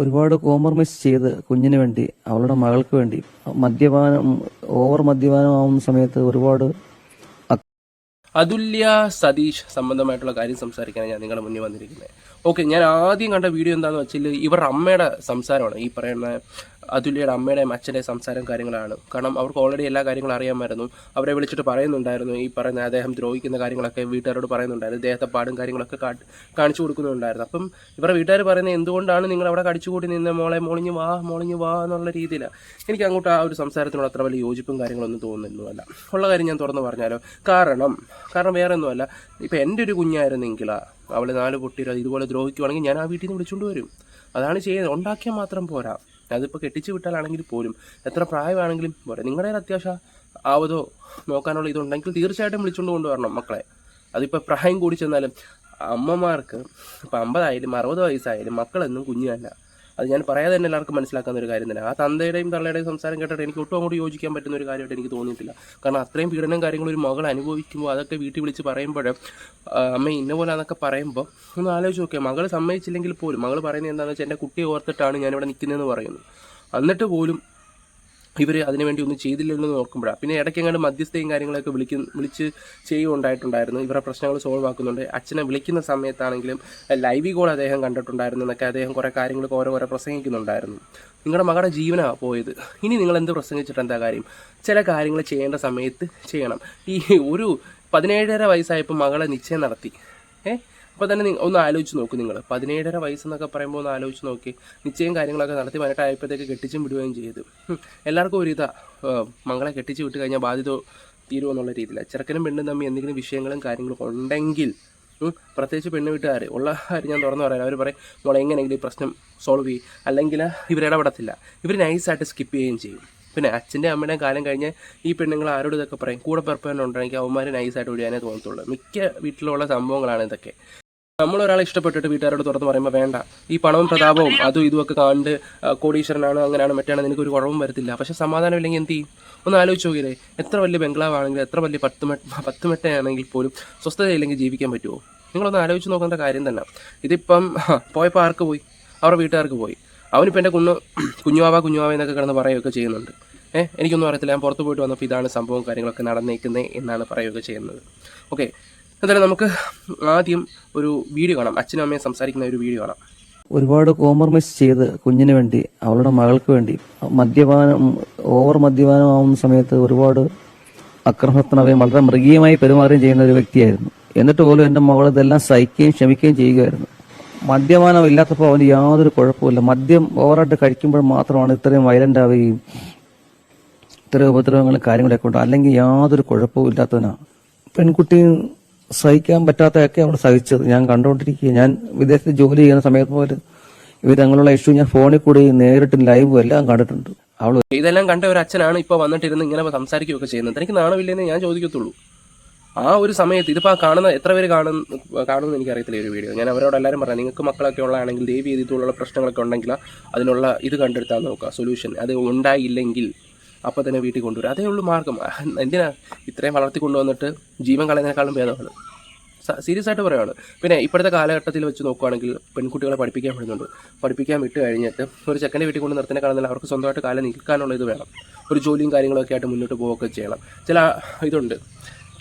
ഒരുപാട് കോംപ്രമൈസ് ചെയ്ത് കുഞ്ഞിന് വേണ്ടി അവളുടെ മകൾക്ക് വേണ്ടി മദ്യപാനം ഓവർ മദ്യപാനമാവുന്ന സമയത്ത് ഒരുപാട് അതുല്യ സതീഷ് സംബന്ധമായിട്ടുള്ള കാര്യം സംസാരിക്കാനാണ് ഞാൻ നിങ്ങളുടെ മുന്നിൽ വന്നിരിക്കുന്നത്. ഓക്കെ ഞാൻ ആദ്യം കണ്ട വീഡിയോ എന്താണെന്ന് വെച്ചാൽ ഇവരുടെ അമ്മയുടെ സംസാരമാണ് ഈ പറയുന്ന അതുല്യയുടെ അമ്മയുടെയും അച്ഛന്റെ സംസാരം കാര്യങ്ങളാണ്. കാരണം അവർക്ക് ഓൾറെഡി എല്ലാ കാര്യങ്ങളും അറിയാമായിരുന്നു. അവരെ വിളിച്ചിട്ട് പറയുന്നുണ്ടായിരുന്നു. ഈ പറയുന്ന അദ്ദേഹം ദ്രോഹിക്കുന്ന കാര്യങ്ങളൊക്കെ വീട്ടുകാരോട് പറയുന്നുണ്ടായിരുന്നു. ഇദ്ദേഹത്തെ പാടും കാര്യങ്ങളൊക്കെ കാണിച്ചു കൊടുക്കുന്നുണ്ടായിരുന്നു. അപ്പം ഇവരുടെ വീട്ടുകാർ പറയുന്നത് എന്തുകൊണ്ടാണ് നിങ്ങൾ അവിടെ കടിച്ചുകൂടി നിന്ന് മോളെ മോളിഞ്ഞ് വാ മോളിഞ്ഞ് വാ എന്നുള്ള രീതിയിലാണ് എനിക്ക് അങ്ങോട്ട് ആ ഒരു സംസാരത്തിനോട് അത്ര വലിയ യോജിപ്പും കാര്യങ്ങളൊന്നും തോന്നുന്നില്ല ഉള്ള കാര്യം ഞാൻ തുറന്നു പറഞ്ഞാലോ. കാരണം കാരണം വേറെ ഒന്നുമല്ല ഇപ്പം എന്റെ ഒരു കുഞ്ഞായിരുന്നെങ്കിൽ അവൾ നാല് പൊട്ടിരോ ഇതുപോലെ ദ്രോഹിക്കുവാണെങ്കിൽ ഞാൻ ആ വീട്ടിൽ നിന്ന് വിളിച്ചുകൊണ്ട് വരും. അതാണ് ചെയ്യുന്നത്. ഉണ്ടാക്കിയാൽ മാത്രം പോരാ. അതിപ്പോൾ കെട്ടിച്ച് വിട്ടാലാണെങ്കിൽ പോലും എത്ര പ്രായമാണെങ്കിലും പോരാ. നിങ്ങളുടെ അത്യാവശ്യം ആവതോ നോക്കാനുള്ള ഇതുണ്ടെങ്കിൽ തീർച്ചയായിട്ടും വിളിച്ചുകൊണ്ട് കൊണ്ടുവരണം മക്കളെ. അതിപ്പോൾ പ്രായം കൂടി ചെന്നാലും അമ്മമാർക്ക് ഇപ്പം അമ്പതായാലും അറുപത് വയസ്സായാലും മക്കളെന്നും കുഞ്ഞല്ല അത് ഞാൻ പറയാതെ തന്നെ എല്ലാവർക്കും മനസ്സിലാക്കുന്ന ഒരു കാര്യം തന്നെ. ആ തന്തയുടെയും തള്ളയുടെയും സംസാരം കേട്ടിട്ട് എനിക്ക് ഒട്ടും അങ്ങോട്ട് യോജിക്കാൻ പറ്റുന്ന ഒരു കാര്യമായിട്ട് എനിക്ക് തോന്നിയിട്ടില്ല. കാരണം അത്രയും പീഡനം കാര്യങ്ങളും ഒരു മകൾ അനുഭവിക്കുമ്പോൾ അതൊക്കെ വീട്ടിൽ വിളിച്ച് പറയുമ്പോൾ അമ്മ ഇന്ന പോലെ എന്നൊക്കെ പറയുമ്പോൾ ഒന്ന് ആലോചിച്ച് നോക്കിയാൽ മകൾ സമ്മതിച്ചില്ലെങ്കിൽ പോലും മകൾ പറയുന്നത് എന്താണെന്ന് വെച്ചാൽ എന്റെ കുട്ടിയെ ഓർത്തിട്ടാണ് ഞാനിവിടെ നിൽക്കുന്നതെന്ന് പറയുന്നത് എന്നിട്ട് പോലും ഇവർ അതിനുവേണ്ടി ഒന്നും ചെയ്തില്ലെന്ന് നോക്കുമ്പോഴാണ് പിന്നെ ഇടയ്ക്കെങ്ങാണ്ട് മധ്യസ്ഥയും കാര്യങ്ങളൊക്കെ വിളിക്കും വിളിച്ച് ചെയ്യുകയുണ്ടായിട്ടുണ്ടായിരുന്നു ഇവരുടെ പ്രശ്നങ്ങൾ സോൾവ് ആക്കുന്നുണ്ട്. അച്ഛനെ വിളിക്കുന്ന സമയത്താണെങ്കിലും ലൈവ് കോൾ അദ്ദേഹം കണ്ടിട്ടുണ്ടായിരുന്നു എന്നൊക്കെ അദ്ദേഹം കുറേ കാര്യങ്ങളൊക്കെ ഓരോ ഓരോ പ്രസംഗിക്കുന്നുണ്ടായിരുന്നു. നിങ്ങളുടെ മകളുടെ ജീവനാണ് പോയത്. ഇനി നിങ്ങൾ എന്ത് പ്രസംഗിച്ചിട്ട് എന്താ കാര്യം? ചില കാര്യങ്ങൾ ചെയ്യേണ്ട സമയത്ത് ചെയ്യണം. ഈ ഒരു പതിനേഴര വയസ്സായപ്പോൾ മകളെ നിശ്ചയം നടത്തി. ഏ? അപ്പോൾ തന്നെ ഒന്ന് ആലോചിച്ച് നോക്കൂ നിങ്ങൾ പതിനേഴര വയസ്സെന്നൊക്കെ പറയുമ്പോൾ ഒന്ന് ആലോചിച്ച് നോക്കി. നിശ്ചയം കാര്യങ്ങളൊക്കെ നടത്തി പതിനെട്ടായപ്പോഴത്തേക്ക് കെട്ടിച്ചും വിടുകയും ചെയ്തു. എല്ലാവർക്കും ഒരു ഇതാ മംഗളെ കെട്ടിച്ച് വിട്ട് കഴിഞ്ഞാൽ ബാധ്യത തീരുമെന്നുള്ള രീതിയിലാണ് ചെറുക്കനും പെണ്ണും തമ്മിൽ എന്തെങ്കിലും വിഷയങ്ങളും കാര്യങ്ങളും ഉണ്ടെങ്കിൽ പ്രത്യേകിച്ച് പെണ്ണ് വീട്ടുകാർ ഉള്ള കാര്യം ഞാൻ തുറന്നു പറയാം. അവർ പറയും മോളെ എങ്ങനെയെങ്കിലും ഈ പ്രശ്നം സോൾവ് ചെയ്യും. അല്ലെങ്കിൽ ഇവരിടപെടത്തില്ല ഇവർ നൈസായിട്ട് സ്കിപ്പ് ചെയ്യുകയും ചെയ്യും. പിന്നെ അച്ഛന്റെ അമ്മയുടെയും കാലം കഴിഞ്ഞ് ഈ പെണ്ണുങ്ങൾ ആരോട് ഇതൊക്കെ പറയും. കൂടെ പെർപ്പനുണ്ടെങ്കിൽ അവന്മാർ നൈസായിട്ട് ഒഴിയാനേ തോന്നത്തുള്ളൂ. മിക്ക വീട്ടിലുള്ള സംഭവങ്ങളാണ് ഇതൊക്കെ. നമ്മൾ ഒരാളെ ഇഷ്ടപ്പെട്ടിട്ട് വീട്ടുകാരോട് തുറന്ന് പറയുമ്പോൾ വേണ്ട. ഈ പണവും പ്രതാപവും അതും ഇതുമൊക്കെ കണ്ട് കോടീശ്വരനാണ് അങ്ങനെയാണ് മറ്റാണ് നിനക്ക് ഒരു കുറവും വരത്തില്ല. പക്ഷെ സമാധാനം ഇല്ലെങ്കിൽ എന്ത് ചെയ്യും? ഒന്ന് ആലോചിച്ച് നോക്കിയില്ലേ എത്ര വലിയ ബംഗ്ലാവാണെങ്കിലും എത്ര വലിയ പത്ത് മെ പത്ത് മെട്ടയാണെങ്കിൽ പോലും സ്വസ്ഥതയില്ലെങ്കിൽ ജീവിക്കാൻ പറ്റുമോ നിങ്ങളൊന്ന് ആലോചിച്ച് നോക്കേണ്ട കാര്യം തന്നെ. ഇതിപ്പം പോയപ്പോൾ ആർക്ക് പോയി? അവരുടെ വീട്ടുകാർക്ക് പോയി. അവനിപ്പോൾ എന്റെ കുഞ്ഞു കുഞ്ഞുവാവ കുഞ്ഞുവാവ എന്നൊക്കെ കിടന്ന് പറയുകയൊക്കെ ചെയ്യുന്നുണ്ട്. ഏഹ് എനിക്കൊന്നും അറിയത്തില്ല. ഞാൻ പുറത്ത് പോയിട്ട് വന്നപ്പോൾ ഇതാണ് സംഭവം കാര്യങ്ങളൊക്കെ നടന്നേക്കുന്നത് എന്നാണ് പറയുകയൊക്കെ ചെയ്യുന്നത്. ഓക്കെ. എന്തായാലും നമുക്ക് ആദ്യം ഒരു വീഡിയോ കാണാം. അച്ഛനും അമ്മയും സംസാരിക്കുന്ന ഒരു വീഡിയോ കാണാം. ഒരുപാട് കോംപ്രമൈസ് ചെയ്ത് കുഞ്ഞിന് വേണ്ടി അവളുടെ മകൾക്ക് വേണ്ടി മദ്യപാനം ഓവർ മദ്യപാനമാവുന്ന സമയത്ത് ഒരുപാട് അക്രമത്തിനവയും വളരെ മൃഗീയമായി പെരുമാറുകയും ചെയ്യുന്ന ഒരു വ്യക്തിയായിരുന്നു. എന്നിട്ട് പോലും എന്റെ മകൾ ഇതെല്ലാം സഹിക്കുകയും ക്ഷമിക്കുകയും ചെയ്യുകയായിരുന്നു. മദ്യപാനം ഇല്ലാത്തപ്പോൾ അവന് യാതൊരു കുഴപ്പമില്ല മദ്യം ഓവറായിട്ട് കഴിക്കുമ്പോൾ മാത്രമാണ് ഇത്രയും വയലന്റ് ആവുകയും ഇത്രയും ഉപദ്രവങ്ങളും കാര്യങ്ങളൊക്കെ ഉണ്ട് അല്ലെങ്കിൽ യാതൊരു കുഴപ്പവും ഇല്ലാത്തവനാണ് പെൺകുട്ടി സഹിക്കാൻ പറ്റാത്തതൊക്കെ അവിടെ സഹിച്ചത്. ഞാൻ കണ്ടുകൊണ്ടിരിക്കുക ഞാൻ വിദേശത്ത് ജോലി ചെയ്യുന്ന സമയത്ത് പോലെ ഇവർ തങ്ങളുള്ള ഇഷ്യൂ ഞാൻ ഫോണിൽ കൂടി നേരിട്ടും ലൈവ് എല്ലാം കണ്ടിട്ടുണ്ട്. അവൾ ഇതെല്ലാം കണ്ട ഒരു അച്ഛനാണ് ഇപ്പോൾ വന്നിട്ടിരുന്ന് ഇങ്ങനെ സംസാരിക്കുകയൊക്കെ ചെയ്യുന്നത്. എനിക്ക് നാണമില്ലെന്ന് ഞാൻ ചോദിക്കത്തുള്ളൂ. ആ ഒരു സമയത്ത് ഇതിപ്പോൾ ആ കാണുന്ന എത്ര പേര് കാണുന്ന കാണുമെന്ന് എനിക്കറിയത്തില്ല ഈ ഒരു വീഡിയോ. ഞാൻ അവരോട് എല്ലാവരും പറഞ്ഞു നിങ്ങൾക്ക് മക്കളൊക്കെ ഉള്ളതാണെങ്കിൽ ദേവി രീതിയിലുള്ള പ്രശ്നങ്ങളൊക്കെ ഉണ്ടെങ്കിൽ അതിനുള്ള ഇത് കണ്ടെടുത്താൽ നോക്കുക സൊല്യൂഷൻ അത് ഉണ്ടായില്ലെങ്കിൽ അപ്പോൾ തന്നെ വീട്ടിൽ കൊണ്ടുവരും. അതേ ഉള്ളൂ മാർഗം. എന്തിനാ ഇത്രയും വളർത്തി കൊണ്ടുവന്നിട്ട് ജീവൻ കളയുന്നതിനേക്കാളും ഭേദമാണ്. സീരിയസ് ആയിട്ട് പറയുകയാണ് പിന്നെ ഇപ്പോഴത്തെ കാലഘട്ടത്തിൽ വെച്ച് നോക്കുകയാണെങ്കിൽ പെൺകുട്ടികളെ പഠിപ്പിക്കാൻ വിടുന്നുണ്ട്. പഠിപ്പിക്കാൻ വിട്ട് കഴിഞ്ഞിട്ട് ഒരു ചെക്കന്റെ വീട്ടിൽ കൊണ്ട് നിർത്തുന്ന കാണുന്നില്ല അവർക്ക് സ്വന്തമായിട്ട് കാലം നിൽക്കാനുള്ള ഇത് വേണം. ഒരു ജോലിയും കാര്യങ്ങളൊക്കെ ആയിട്ട് മുന്നോട്ട് പോവുകയൊക്കെ ചെയ്യണം. ചില ഇതുണ്ട്.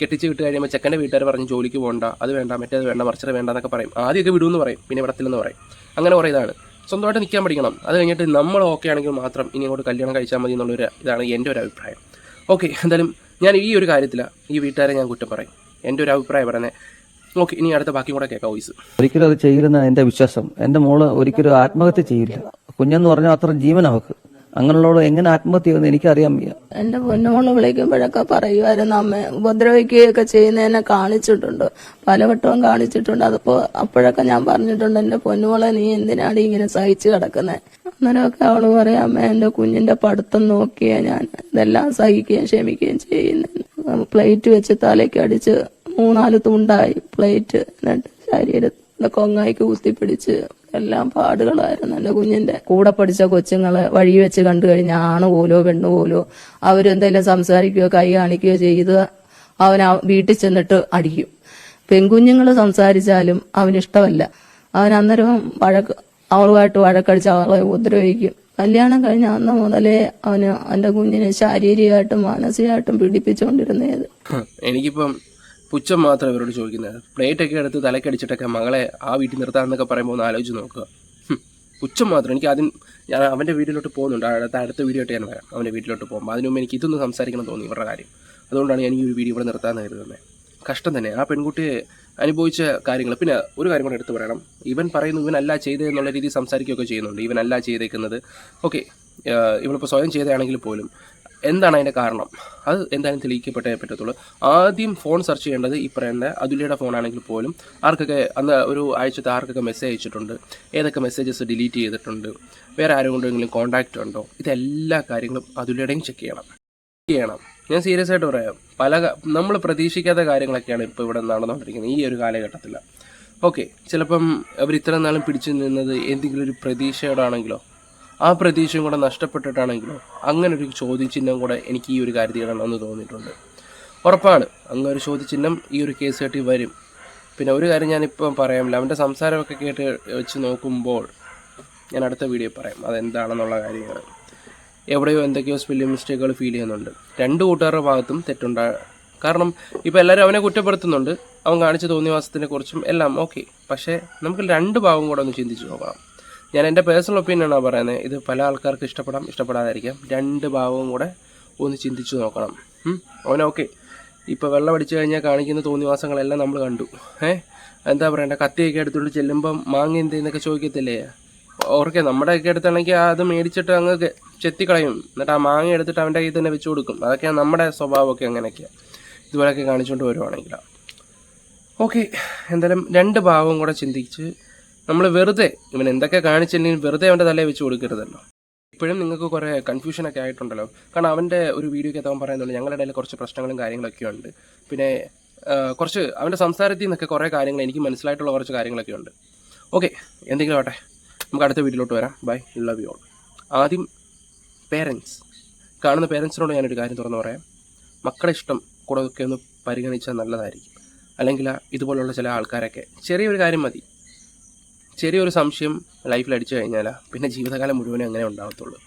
കെട്ടിച്ച് വിട്ട് കഴിയുമ്പോൾ ചെക്കന്റെ വീട്ടുകാർ പറഞ്ഞ് ജോലിക്ക് പോകണ്ട അത് വേണ്ട മറ്റേത് വേണ്ട മറിച്ചത് വേണ്ട എന്നൊക്കെ പറയും. ആദ്യമൊക്കെ വിടുമെന്ന് പറയും. പിന്നെ വിടത്തില്ലെന്ന് പറയും. അങ്ങനെ കുറേ ഇതാണ്. സ്വന്തമായിട്ട് നിൽക്കാൻ പഠിക്കണം. അത് കഴിഞ്ഞിട്ട് നമ്മൾ ഓക്കെ ആണെങ്കിൽ മാത്രം ഇനി അങ്ങോട്ട് കല്യാണം കഴിച്ചാൽ മതി എന്നുള്ളൊരു ഇതാണ് എന്റെ ഒരു അഭിപ്രായം. ഓക്കെ എന്തായാലും ഞാൻ ഈ ഒരു കാര്യത്തിൽ ഈ വീട്ടുകാരെ ഞാൻ കുറ്റം പറയും. എന്റെ ഒരു അഭിപ്രായം പറയുന്നത്. ഓക്കെ ഇനി അടുത്ത ബാക്കി കൂടെ കേൾക്കാം വോയിസ്. ഒരിക്കലും അത് ചെയ്യില്ലെന്നാണ് എന്റെ വിശ്വാസം. എന്റെ മോൾ ഒരിക്കലും ആത്മഹത്യ ചെയ്യില്ല. കുഞ്ഞെന്ന് പറഞ്ഞാൽ അത്ര ജീവൻ അവക്ക് അങ്ങനെയുള്ളവൾ എങ്ങനെ ആത്മഹത്യ ചെയ്യുമെന്ന് എനിക്കറിയാൻ വയ്യ. എന്റെ പൊന്നുമോൾ വിളിക്കുമ്പോഴൊക്കെ പറയുമായിരുന്നു അമ്മ ഉപദ്രവിക്കുകയൊക്കെ ചെയ്യുന്നതിനെ കാണിച്ചിട്ടുണ്ട്. പലവട്ടവും കാണിച്ചിട്ടുണ്ട്. അതിപ്പോ അപ്പോഴൊക്കെ ഞാൻ പറഞ്ഞിട്ടുണ്ട് എന്റെ പൊന്നുമോളെ നീ എന്തിനാണ് ഇങ്ങനെ സഹിച്ചു കിടക്കുന്നത് അന്നേരമൊക്കെ അവൾ പറയാം അമ്മ എന്റെ കുഞ്ഞിന്റെ പഠിത്തം നോക്കിയ ഞാൻ ഇതെല്ലാം സഹിക്കുകയും ക്ഷമിക്കുകയും ചെയ്യുന്നു. പ്ലേറ്റ് വെച്ച് തലയ്ക്ക് അടിച്ച് മൂന്നാൽ തുണ്ടായി. പ്ലേറ്റ് എന്നിട്ട് ശരീരത്തിന്റെ കൊങ്ങായിക്ക് കുത്തിപ്പിടിച്ച് എല്ലാം പാടുകളായിരുന്നു. എന്റെ കുഞ്ഞിന്റെ കൂടെ പഠിച്ച കൊച്ചുങ്ങളെ വഴി വെച്ച് കണ്ടു കഴിഞ്ഞാൽ ആണ് പോലോ പെണ്ണു പോലോ അവരെന്തെങ്കിലും സംസാരിക്കുകയോ കൈ കാണിക്കുകയോ ചെയ്ത് അവൻ വീട്ടിൽ ചെന്നിട്ട് അടിക്കും. പെൺകുഞ്ഞുങ്ങൾ സംസാരിച്ചാലും അവനിഷ്ടമല്ല. അവൻ അന്നേരം വഴക്ക് അവളുമായിട്ട് വഴക്കടിച്ച് അവളെ ഉപദ്രവിക്കും. കല്യാണം കഴിഞ്ഞ അന്ന് മുതലേ അവന് അവന്റെ കുഞ്ഞിനെ ശാരീരികമായിട്ടും മാനസികമായിട്ടും പീഡിപ്പിച്ചുകൊണ്ടിരുന്നത്. എനിക്കിപ്പം പുച്ഛം മാത്രം ഇവരോട് ചോദിക്കുന്നത്. പ്ലേറ്റൊക്കെ എടുത്ത് തലക്കടിച്ചിട്ടൊക്കെ മകളെ ആ വീട്ടിൽ നിർത്താമെന്നൊക്കെ പറയുമ്പോൾ ഒന്ന് ആലോചിച്ച് നോക്കുക. പുച്ഛം മാത്രം. എനിക്ക് ആദ്യം ഞാൻ അവന്റെ വീട്ടിലോട്ട് പോകുന്നുണ്ട്. അടുത്ത അടുത്ത വീഡിയോ ഞാൻ വരാം. അവന്റെ വീട്ടിലോട്ട് പോകുമ്പോൾ. അതിനു മുമ്പ് എനിക്ക് ഇതൊന്ന് സംസാരിക്കണം തോന്നി ഇവരുടെ കാര്യം. അതുകൊണ്ടാണ് ഞാൻ ഈ ഒരു വീഡിയോ ഇവിടെ നിർത്താമെന്ന് കരുതുന്നത് കഷ്ടം തന്നെ. ആ പെൺകുട്ടിയെ അനുഭവിച്ച കാര്യങ്ങൾ. പിന്നെ ഒരു കാര്യം കൂടെ എടുത്തു പറയണം. ഇവൻ പറയുന്നു ഇവനല്ല ചെയ്തതെന്നുള്ള രീതിയിൽ സംസാരിക്കുകയൊക്കെ ചെയ്യുന്നുണ്ട്. ഇവനല്ല ചെയ്തേക്കുന്നത്. ഓക്കെ ഇവളിപ്പോൾ സ്വയം ചെയ്തതാണെങ്കിൽ പോലും എന്താണ് അതിന്റെ കാരണം? അത് എന്തായാലും തെളിയിക്കപ്പെട്ടേ പറ്റത്തുള്ളൂ. ആദ്യം ഫോൺ സെർച്ച് ചെയ്യേണ്ടത് ഈ പറയുന്ന അതുലിയുടെ ഫോണാണെങ്കിൽ പോലും ആർക്കൊക്കെ അന്ന് ഒരു ആഴ്ചത്തെ ആർക്കൊക്കെ മെസ്സേജ് അയച്ചിട്ടുണ്ട്. ഏതൊക്കെ മെസ്സേജസ് ഡിലീറ്റ് ചെയ്തിട്ടുണ്ട്. വേറെ ആരും കൊണ്ടെങ്കിലും കോൺടാക്റ്റ് ഉണ്ടോ? ഇതെല്ലാ കാര്യങ്ങളും അതുലിയുടെയും ചെക്ക് ചെയ്യണം. ചെയ്യണം. ഞാൻ സീരിയസ് ആയിട്ട് പറയാം. പല നമ്മൾ പ്രതീക്ഷിക്കാത്ത കാര്യങ്ങളൊക്കെയാണ് ഇപ്പോൾ ഇവിടെ നടന്നുകൊണ്ടിരിക്കുന്നത് ഈ ഒരു കാലഘട്ടത്തിൽ ഓക്കെ ചിലപ്പം അവർ ഇത്ര നാളും പിടിച്ചു നിന്നത് എന്തെങ്കിലും ഒരു പ്രതീക്ഷയോടാണെങ്കിലോ ആ പ്രതീക്ഷയും കൂടെ നഷ്ടപ്പെട്ടിട്ടാണെങ്കിലോ അങ്ങനെ ഒരു ചോദ്യചിഹ്നം കൂടെ എനിക്ക് ഈ ഒരു കാര്യത്തിൽ ഇടണമെന്ന് തോന്നിയിട്ടുണ്ട്. ഉറപ്പാണ് അങ്ങനെ ഒരു ചോദ്യചിഹ്നം ഈ ഒരു കേസ് കെട്ടി വരും. പിന്നെ ഒരു കാര്യം ഞാനിപ്പം പറയാമില്ല അവന്റെ സംസാരമൊക്കെ കേട്ട് വെച്ച് നോക്കുമ്പോൾ ഞാൻ അടുത്ത വീഡിയോ പറയാം അതെന്താണെന്നുള്ള കാര്യങ്ങൾ എവിടെയോ എന്തൊക്കെയോ സ്പെല്ലിംഗ് മിസ്റ്റേക്കുകൾ ഫീൽ ചെയ്യുന്നുണ്ട്. രണ്ട് കൂട്ടുകാരുടെ ഭാഗത്തും തെറ്റുണ്ടാ കാരണം ഇപ്പോൾ എല്ലാവരും അവനെ കുറ്റപ്പെടുത്തുന്നുണ്ട് അവൻ കാണിച്ച തോന്നിവാസത്തിനെ കുറിച്ചും എല്ലാം ഓക്കെ പക്ഷേ നമുക്ക് രണ്ട് ഭാഗം കൂടെ ഒന്ന് ചിന്തിച്ച് നോക്കാം. ഞാൻ എന്റെ പേഴ്സണൽ ഒപ്പീനിയനാണ് പറയുന്നത് ഇത് പല ആൾക്കാർക്ക് ഇഷ്ടപ്പെടാം ഇഷ്ടപ്പെടാതായിരിക്കാം രണ്ട് ഭാഗവും കൂടെ ഒന്ന് ചിന്തിച്ചു നോക്കണം. ഓന ഓക്കെ. ഇപ്പോൾ വെള്ളം അടിച്ചു കഴിഞ്ഞാൽ കാണിക്കുന്ന തോന്നിവാസങ്ങളെല്ലാം നമ്മൾ കണ്ടു. ഏ? എന്താ പറയണ്ട? കത്തിയൊക്കെ എടുത്തുകൊണ്ട് ചെല്ലുമ്പം മാങ്ങ എന്തെന്നൊക്കെ ചോദിക്കത്തില്ലേ? ഓർക്കെ നമ്മുടെയൊക്കെ അടുത്താണെങ്കിൽ അത് മേടിച്ചിട്ട് അങ്ങ് ചെത്തിക്കളയും. എന്നിട്ട് ആ മാങ്ങ എടുത്തിട്ട് അവന്റെ കയ്യിൽ തന്നെ വെച്ച് കൊടുക്കും. അതൊക്കെയാണ് നമ്മുടെ സ്വഭാവമൊക്കെ അങ്ങനെയൊക്കെയാണ് ഇതുപോലെയൊക്കെ കാണിച്ചുകൊണ്ട് വരുവാണെങ്കിൽ ഓക്കെ. എന്തായാലും രണ്ട് ഭാവവും കൂടെ ചിന്തിച്ച് നമ്മൾ വെറുതെ ഇവൻ എന്തൊക്കെ കാണിച്ചില്ലെങ്കിൽ വെറുതെ അവന്റെ തലയിൽ വെച്ച് കൊടുക്കരുതല്ലോ. ഇപ്പോഴും നിങ്ങൾക്ക് കുറേ കൺഫ്യൂഷനൊക്കെ ആയിട്ടുണ്ടല്ലോ. കാരണം അവന്റെ ഒരു വീഡിയോയ്ക്ക് അവൻ പറയുന്നുണ്ട് ഞങ്ങളുടെ ഇടയിൽ കുറച്ച് പ്രശ്നങ്ങളും കാര്യങ്ങളൊക്കെ ഉണ്ട്. പിന്നെ കുറച്ച് അവന്റെ സംസാരത്തിൽ നിന്നൊക്കെ കുറേ കാര്യങ്ങൾ എനിക്ക് മനസ്സിലായിട്ടുള്ള കുറച്ച് കാര്യങ്ങളൊക്കെ ഉണ്ട്. ഓക്കെ എന്തെങ്കിലും ആവട്ടെ. നമുക്ക് അടുത്ത വീട്ടിലോട്ട് വരാം. ബൈ ലവ് യു ഓൾ ആദ്യം പേരൻസ് കാണുന്ന പേരൻസിനോട് ഞാനൊരു കാര്യം തുറന്നു പറയാം. മക്കളെ ഇഷ്ടം കൂടെ ഒക്കെ ഒന്ന് പരിഗണിച്ചാൽ നല്ലതായിരിക്കും. അല്ലെങ്കിൽ ഇതുപോലുള്ള ചില ആൾക്കാരൊക്കെ ചെറിയൊരു കാര്യം മതി. ചെറിയൊരു സംശയം ലൈഫിൽ അടിച്ചു കഴിഞ്ഞാൽ പിന്നെ ജീവിതകാലം മുഴുവനും അങ്ങനെ ഉണ്ടാകത്തുള്ളൂ